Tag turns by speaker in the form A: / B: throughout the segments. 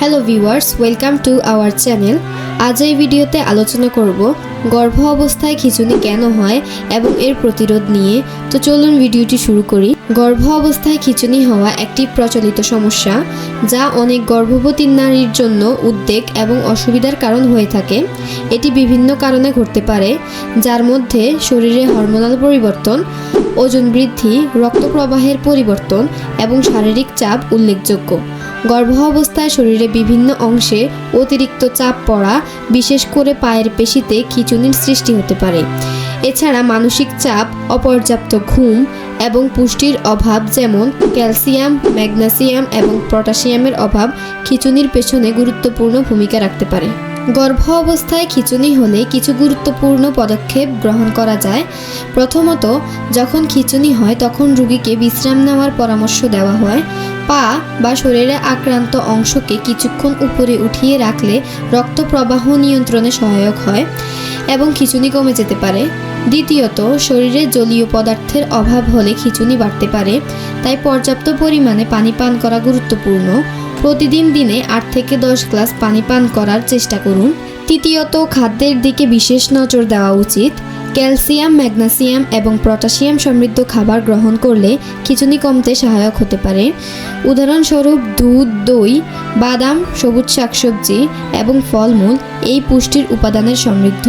A: Hello viewers welcome to our channel আজ এই ভিডিওতে আলোচনা করব গর্ভ অবস্থায় খিঁচুনি কেন হয় এবং এর প্রতিরোধ নিয়ে। তো চলুন ভিডিওটি শুরু করি। গর্ভ অবস্থায় খিঁচুনি হওয়া একটি প্রচলিত সমস্যা, যা অনেক গর্ভবতী নারীর জন্য উদ্বেগ এবং অসুবিধার কারণ হয়ে থাকে। এটি বিভিন্ন কারণে ঘটতে পারে, যার মধ্যে শরীরে হরমোনাল পরিবর্তন, ওজন বৃদ্ধি রক্ত প্রবাহের পরিবর্তন এবং শারীরিক চাপ উল্লেখযোগ্য। গর্ভ অবস্থায় শরীরে বিভিন্ন অংশে অতিরিক্ত চাপ পড়া, বিশেষ করে পায়ের পেশিতে খিঁচুনির সৃষ্টি হতে পারে। এছাড়া মানসিক চাপ, অপর্যাপ্ত ঘুম এবং পুষ্টির অভাব যেমন ক্যালসিয়াম, ম্যাগনেসিয়াম এবং পটাশিয়ামের অভাব খিচুনির পেছনে গুরুত্বপূর্ণ ভূমিকা রাখতে পারে। গর্ভ অবস্থায় খিঁচুনি হলে কিছু গুরুত্বপূর্ণ পদক্ষেপ গ্রহণ করা যায়। প্রথমত, যখন খিঁচুনি হয়, তখন রুগীকে বিশ্রাম নেওয়ার পরামর্শ দেওয়া হয়। পা বা শরীরে আক্রান্ত অংশকে কিছুক্ষণ উপরে উঠিয়ে রাখলে রক্ত প্রবাহ নিয়ন্ত্রণে সহায়ক হয় এবং খিঁচুনি কমে যেতে পারে। দ্বিতীয়ত, শরীরে জলীয় পদার্থের অভাব হলে খিঁচুনি বাড়তে পারে, তাই পর্যাপ্ত পরিমাণে পানি পান করা গুরুত্বপূর্ণ। প্রতিদিন দিনে আট থেকে দশ গ্লাস পানি পান করার চেষ্টা করুন। তৃতীয়ত, খাদ্যের দিকে বিশেষ নজর দেওয়া উচিত। ক্যালসিয়াম, ম্যাগনেসিয়াম এবং পটাশিয়াম সমৃদ্ধ খাবার গ্রহণ করলে খিচুনি কমতে সহায়ক হতে পারে। উদাহরণস্বরূপ দুধ, দই, বাদাম, সবুজ শাকসবজি এবং ফলমূল এই পুষ্টির উপাদানের সমৃদ্ধ।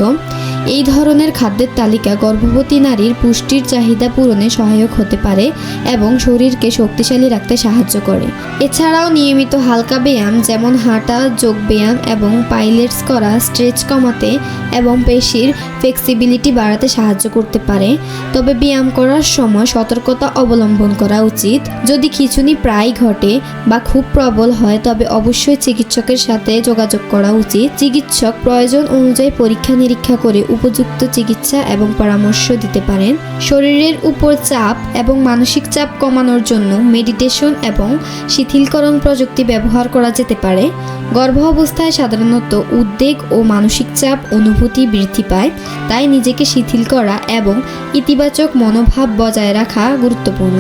A: এই ধরনের খাদ্যের তালিকা গর্ভবতী নারীর পুষ্টির চাহিদা পূরণে সহায়ক হতে পারে এবং শরীরকে শক্তিশালী রাখতে সাহায্য করে। এছাড়াও নিয়মিত হালকা ব্যায়াম যেমন হাঁটা, যোগ ব্যায়াম এবং পাইলেটস করা স্ট্রেচ কমাতে এবং পেশির ফ্লেক্সিবিলিটি বাড়াতে সাহায্য করতে পারে। তবে ব্যায়াম করার সময় সতর্কতা অবলম্বন করা উচিত। যদি খিঁচুনি প্রায় ঘটে বা খুব প্রবল হয়, তবে অবশ্যই চিকিৎসকের সাথে যোগাযোগ করা উচিত। চিকিৎসক প্রয়োজন অনুযায়ী পরীক্ষা নিরীক্ষা করে উপযুক্ত চিকিৎসা এবং পরামর্শ দিতে পারেন। শরীরের উপর চাপ এবং মানসিক চাপ কমানোর জন্য মেডিটেশন এবং শিথিলকরণ প্রযুক্তি ব্যবহার করা যেতে পারে। গর্ভ অবস্থায় সাধারণত উদ্বেগ ও মানসিক চাপ অনুভূতি বৃদ্ধি পায়, তাই নিজেকে শিথিল করা এবং ইতিবাচক মনোভাব বজায় রাখা গুরুত্বপূর্ণ।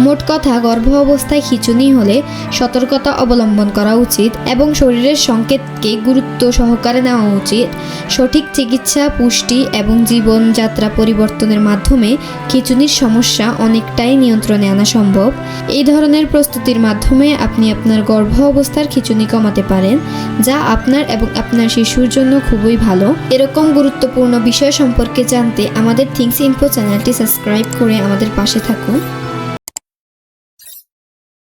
A: মোট কথা গর্ভ অবস্থায় খিঁচুনি হলে সতর্কতা অবলম্বন করা উচিত এবং শরীরের সংকেতকে গুরুত্ব সহকারে নেওয়া উচিত। সঠিক চিকিৎসা, পুষ্টি এবং জীবনযাত্রা পরিবর্তনের মাধ্যমে খিঁচুনির সমস্যা অনেকটাই নিয়ন্ত্রণে আনা সম্ভব। এই ধরনের প্রস্তুতির মাধ্যমে আপনি আপনার গর্ভ অবস্থার খিঁচুনি কমাতে পারেন, যা আপনার এবং আপনার শিশুর জন্য খুবই ভালো। এরকম গুরুত্বপূর্ণ বিষয় সম্পর্কে জানতে আমাদের থিংস ইনফো চ্যানেলটি সাবস্ক্রাইব করে আমাদের পাশে থাকুন।